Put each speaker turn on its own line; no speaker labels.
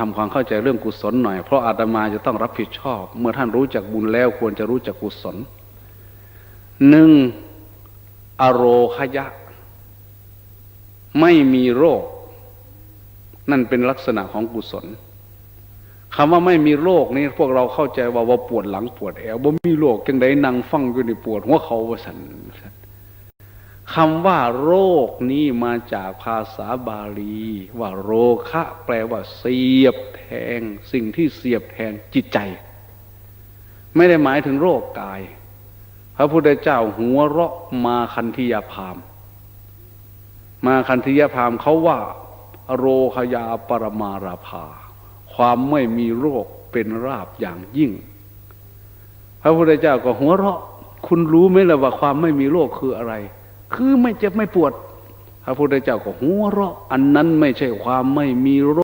ทำความเข้าใจเรื่องกุศลหน่อย เพราะอาตมาจะต้องรับผิดชอบ เมื่อท่านรู้จักบุญแล้วควรจะรู้จักกุศลหนึ่งอโรคยะ ไม่มีโรค นั่นเป็นลักษณะของกุศลคำว่าไม่มีโรคนี่พวกเราเข้าใจว่าว่าปวดหลังปวดแอวบ่มีโรคจังไดนั่งฟังอยู่ในปวดหัวเขาว่าสัน คำว่าโรคนี้มาจากภาษาบาลี ว่าโรคะ แปลว่า เสียบแทง สิ่งที่เสียบแทงจิตใจ ไม่ได้หมายถึงโรคกาย พระพุทธเจ้าหัวเราะมาคันธิยาพาม มาคันธิยาพามเขาว่า โรคยาปรมาราภา ความไม่มีโรคเป็นราบอย่างยิ่ง พระพุทธเจ้าก็หัวเราะ คุณรู้ไหมล่ะว่าความไม่มีโรคคืออะไร คือไม่เจ็บไม่ปวดพระพุทธเจ้าก็หัวเราะ อันนั้นไม่ใช่ความไม่มีโร